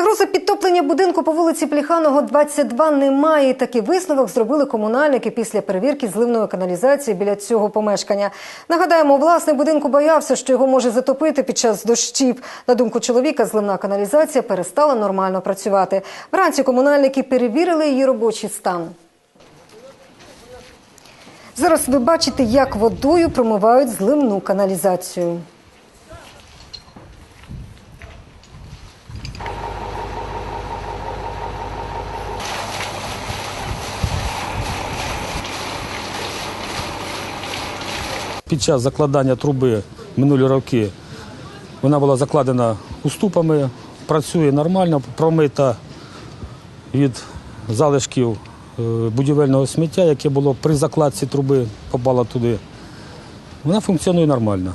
Загрози підтоплення будинку по вулиці Пліханого, 22 немає. Такий висновок зробили комунальники після перевірки зливної каналізації біля цього помешкання. Нагадаємо, власник будинку боявся, що його може затопити під час дощів. На думку чоловіка, зливна каналізація перестала нормально працювати. Вранці комунальники перевірили її робочий стан. Зараз ви бачите, як водою промивають зливну каналізацію. Під час закладання труби минулі роки вона була закладена уступами, працює нормально, промита від залишків е, будівельного сміття, яке було при закладці труби, попало туди. Вона функціонує нормально.